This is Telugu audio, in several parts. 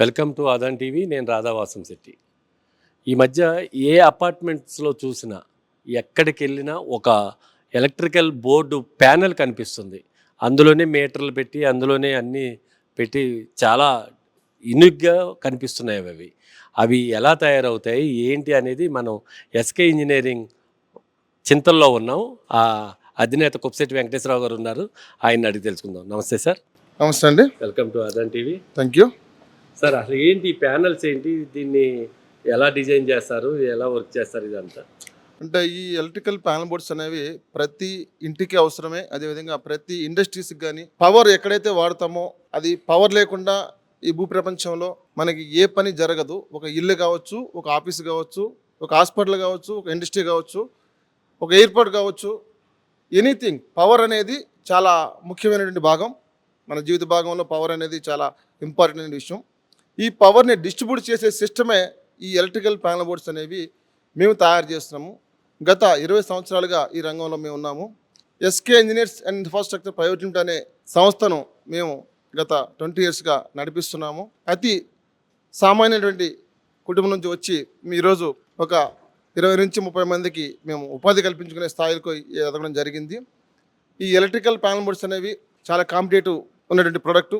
వెల్కమ్ టు ఆదాన్ టీవీ నేను రాధావాసం శెట్టి. ఈ మధ్య ఏ అపార్ట్మెంట్స్లో చూసినా ఎక్కడికి వెళ్ళినా ఒక ఎలక్ట్రికల్ బోర్డు ప్యానెల్ కనిపిస్తుంది. అందులోనే మీటర్లు పెట్టి అందులోనే అన్నీ పెట్టి చాలా యూనిక్గా కనిపిస్తున్నాయి అవి. అవి ఎలా తయారవుతాయి? ఏంటి అనేది మనం ఎస్కే ఇంజనీరింగ్ చింతల్లో ఉన్నాం. ఆ అధినేత కుప్సెట్టి వెంకటేశ్వరరావు గారు ఉన్నారు. ఆయన అడిగి తెలుసుకుందాం. నమస్తే సార్. నమస్తే అండి. Welcome to Aadhan TV. Thank you sir అసలు ఏంటి ప్యానల్స్ ఏంటి? దీన్ని ఎలా డిజైన్ చేస్తారు? ఎలా వర్క్ చేస్తారు ఇదంతా? అంటే ఈ ఎలక్ట్రికల్ ప్యానల్ బోర్డ్స్ అనేవి ప్రతి ఇంటికి అవసరమే. అదేవిధంగా ప్రతి ఇండస్ట్రీస్కి కానీ పవర్ ఎక్కడైతే వాడతామో అది పవర్ లేకుండా ఈ భూ ప్రపంచంలో మనకి ఏ పని జరగదు. ఒక ఇల్లు కావచ్చు ఒక ఆఫీస్ కావచ్చు ఒక హాస్పిటల్ కావచ్చు ఒక ఇండస్ట్రీ కావచ్చు ఒక ఎయిర్పోర్ట్ కావచ్చు ఎనీథింగ్. పవర్ అనేది చాలా ముఖ్యమైనటువంటి భాగం. మన జీవిత భాగంలో పవర్ అనేది చాలా ఇంపార్టెంట్ విషయం. ఈ పవర్ని డిస్ట్రిబ్యూట్ చేసే సిస్టమే ఈ ఎలక్ట్రికల్ ప్యానల్ బోర్డ్స్ అనేవి మేము తయారు చేస్తున్నాము. గత ఇరవై సంవత్సరాలుగా ఈ రంగంలో మేము ఉన్నాము. SK engineers and infrastructure private limited అనే సంస్థను మేము గత ట్వంటీ ఇయర్స్గా నడిపిస్తున్నాము. అతి సామాన్యటువంటి కుటుంబం నుంచి వచ్చి మీ ఈరోజు ఒక ఇరవై నుంచి ముప్పై మందికి మేము ఉపాధి కల్పించుకునే స్థాయిలకు ఎదగడం జరిగింది. ఈ ఎలక్ట్రికల్ ప్యానల్ బోర్డ్స్ అనేవి చాలా కాంపిటేటివ్ ఉన్నటువంటి ప్రోడక్టు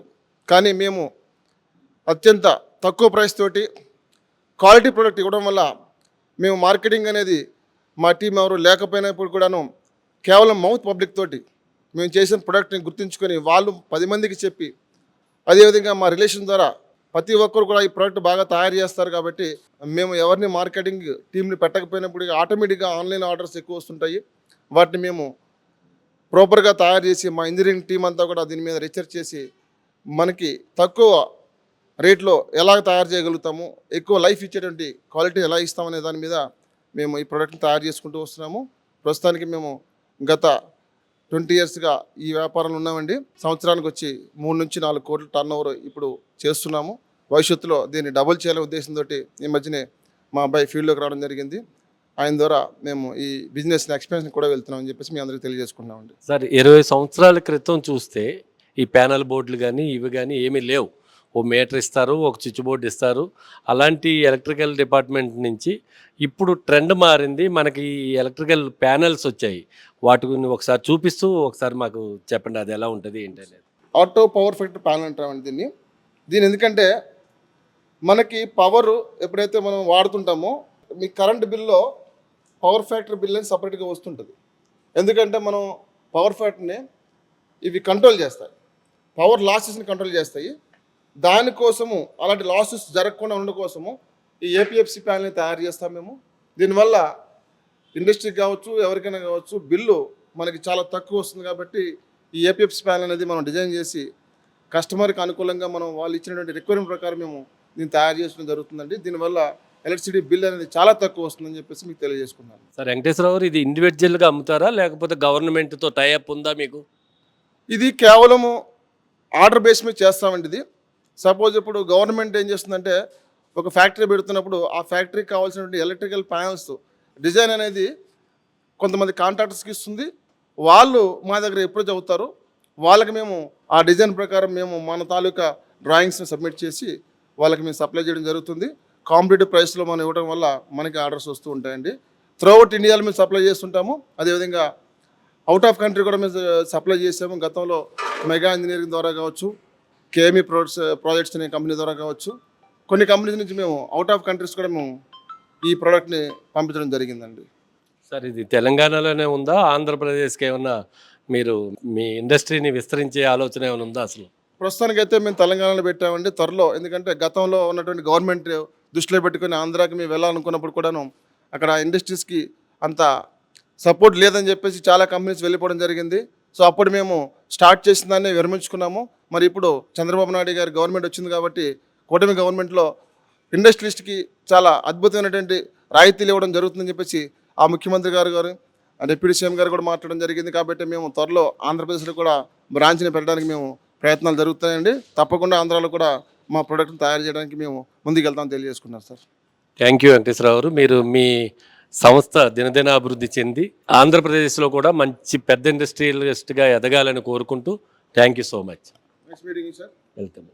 కానీ మేము అత్యంత తక్కువ ప్రైస్ తోటి క్వాలిటీ ప్రోడక్ట్ ఇవ్వడం వల్ల మేము మార్కెటింగ్ అనేది మా టీం ఎవరు లేకపోయినప్పుడు కూడాను కేవలం మౌత్ పబ్లిక్ తోటి మేము చేసిన ప్రోడక్ట్ని గుర్తుంచుకొని వాళ్ళు పది మందికి చెప్పి అదేవిధంగా మా రిలేషన్ ద్వారా ప్రతి ఒక్కరు కూడా ఈ ప్రోడక్ట్ బాగా తయారు చేస్తారు కాబట్టి మేము ఎవరిని మార్కెటింగ్ టీంని పెట్టకపోయినప్పుడు ఆటోమేటిక్గా ఆన్లైన్ ఆర్డర్స్ ఎక్కువ వస్తుంటాయి. వాటిని మేము ప్రాపర్గా తయారు చేసి మా ఇంజనీరింగ్ టీం అంతా కూడా దీని మీద రీసెర్చ్ చేసి మనకి తక్కువ రేట్లో ఎలా తయారు చేయగలుగుతాము ఎక్కువ లైఫ్ ఇచ్చేటువంటి క్వాలిటీ ఎలా ఇస్తామనే దాని మీద మేము ఈ ప్రోడక్ట్ని తయారు చేసుకుంటూ వస్తున్నాము. ప్రస్తుతానికి మేము గత ట్వంటీ ఇయర్స్గా ఈ వ్యాపారంలో ఉన్నామండి. సంవత్సరానికి వచ్చి మూడు నుంచి నాలుగు కోట్ల టర్న్ ఓవర్ ఇప్పుడు చేస్తున్నాము. భవిష్యత్తులో దీన్ని డబుల్ చేయాలనే ఉద్దేశంతో ఈ మధ్యనే మా అబ్బాయి ఫీల్డ్లోకి రావడం జరిగింది. ఆయన ద్వారా మేము ఈ బిజినెస్ ఎక్స్పీరియన్స్ కూడా వెళ్తున్నామని చెప్పేసి మీ అందరికీ తెలియజేసుకున్నామండి సార్ ఇరవై సంవత్సరాల క్రితం చూస్తే ఈ ప్యానల్ బోర్డులు కానీ ఇవి కానీ ఏమీ లేవు. ఓ మీటర్ ఇస్తారు ఒక స్విచ్ బోర్డు ఇస్తారు. అలాంటి ఎలక్ట్రికల్ డిపార్ట్మెంట్ నుంచి ఇప్పుడు ట్రెండ్ మారింది. మనకి ఈ ఎలక్ట్రికల్ ప్యానల్స్ వచ్చాయి. వాటిని ఒకసారి చూపిస్తూ ఒకసారి మాకు చెప్పండి అది ఎలా ఉంటుంది ఏంటి అనేది. ఆటో పవర్ ఫ్యాక్టర్ ప్యానల్ అంటామండి దీన్ని. దీని ఎందుకంటే మనకి పవర్ ఎప్పుడైతే మనం వాడుతుంటామో మీ కరెంట్ బిల్లో పవర్ ఫ్యాక్టర్ బిల్ అని సపరేట్గా వస్తుంటుంది. ఎందుకంటే మనం పవర్ ఫ్యాక్టర్ని ఇవి కంట్రోల్ చేస్తాయి. పవర్ లాసెస్ని కంట్రోల్ చేస్తాయి. దానికోసము అలాంటి లాసెస్ జరగకుండా ఉండడం కోసము ఈ ఏపీఎఫ్సి ప్యానల్ని తయారు చేస్తాం మేము. దీనివల్ల ఇండస్ట్రీకి కావచ్చు ఎవరికైనా కావచ్చు బిల్లు మనకి చాలా తక్కువ వస్తుంది కాబట్టి ఈ ఏపీఎఫ్సి ప్యానల్ అనేది మనం డిజైన్ చేసి కస్టమర్కి అనుకూలంగా మనం వాళ్ళు ఇచ్చినటువంటి రిక్వైర్మెంట్ ప్రకారం మేము దీన్ని తయారు చేయడం జరుగుతుందండి. దీనివల్ల ఎలక్ట్రిసిటీ బిల్ అనేది చాలా తక్కువ వస్తుందని చెప్పేసి మీకు తెలియజేసుకున్నాను. సార్ వెంకటేశ్వరరావు ఇది ఇండివిజువల్గా అమ్ముతారా లేకపోతే గవర్నమెంట్తో టైఅప్ ఉందా మీకు? ఇది కేవలము ఆర్డర్ బేస్ మీద చేస్తామండి ఇది. సపోజ్ ఇప్పుడు గవర్నమెంట్ ఏం చేస్తుందంటే ఒక ఫ్యాక్టరీ పెడుతున్నప్పుడు ఆ ఫ్యాక్టరీకి కావాల్సినటువంటి ఎలక్ట్రికల్ ప్యానల్స్ డిజైన్ అనేది కొంతమంది కాంట్రాక్టర్స్కి ఇస్తుంది. వాళ్ళు మా దగ్గర ఎప్పుడు చదువుతారు వాళ్ళకి మేము ఆ డిజైన్ ప్రకారం మేము మన తాలూకా డ్రాయింగ్స్ని సబ్మిట్ చేసి వాళ్ళకి మేము సప్లై చేయడం జరుగుతుంది. కాంపిటేటివ్ ప్రైస్లో మనం ఇవ్వడం వల్ల మనకి ఆర్డర్స్ వస్తూ ఉంటాయండి. త్రూఅవుట్ ఇండియాలో మేము సప్లై చేస్తుంటాము. అదేవిధంగా అవుట్ ఆఫ్ కంట్రీ కూడా మేము uh, సప్లై చేసాము. గతంలో మెగా ఇంజనీరింగ్ ద్వారా కావచ్చు కేఎంఈ ప్రొడక్ట్స్ ప్రాజెక్ట్స్ అనే కంపెనీ ద్వారా కావచ్చు కొన్ని కంపెనీస్ నుంచి మేము అవుట్ ఆఫ్ కంట్రీస్ కూడా మేము ఈ ప్రోడక్ట్ని పంపించడం జరిగిందండి. సార్ ఇది తెలంగాణలోనే ఉందా? ఆంధ్రప్రదేశ్కి ఏమన్నా మీరు మీ ఇండస్ట్రీని విస్తరించే ఆలోచన ఏమైనా ఉందా అసలు? ప్రస్తుతానికైతే మేము తెలంగాణలో పెట్టామండి త్వరలో. ఎందుకంటే గతంలో ఉన్నటువంటి గవర్నమెంట్ దృష్టిలో పెట్టుకుని ఆంధ్రాకి మేము వెళ్ళాలనుకున్నప్పుడు కూడాను అక్కడ ఇండస్ట్రీస్కి అంత సపోర్ట్ లేదని చెప్పేసి చాలా కంపెనీస్ వెళ్ళిపోవడం జరిగింది. సో అప్పుడు మేము స్టార్ట్ చేసిన దాన్ని విరమించుకున్నాము. మరి ఇప్పుడు చంద్రబాబు నాయుడు గారి గవర్నమెంట్ వచ్చింది కాబట్టి కూటమి గవర్నమెంట్లో ఇండస్ట్రియలిస్ట్కి చాలా అద్భుతమైనటువంటి రాయితీలు ఇవ్వడం జరుగుతుందని చెప్పేసి ఆ ముఖ్యమంత్రి గారు గారు డిప్యూటీ సీఎం గారు కూడా మాట్లాడడం జరిగింది కాబట్టి మేము త్వరలో ఆంధ్రప్రదేశ్లో కూడా బ్రాంచ్ని పెట్టడానికి మేము ప్రయత్నాలు జరుగుతాయండి తప్పకుండా ఆంధ్రాలో కూడా మా ప్రోడక్ట్ని తయారు చేయడానికి మేము ముందుకెళ్తామని తెలియజేసుకున్నాం సార్. థ్యాంక్ యూ వెంకటేశ్వరరావు గారు మీరు మీ సంస్థ దినదిన అభివృద్ధి చెంది ఆంధ్రప్రదేశ్లో కూడా మంచి పెద్ద ఇండస్ట్రియలిస్ట్గా ఎదగాలని కోరుకుంటూ thank you so much next meeting sir welcome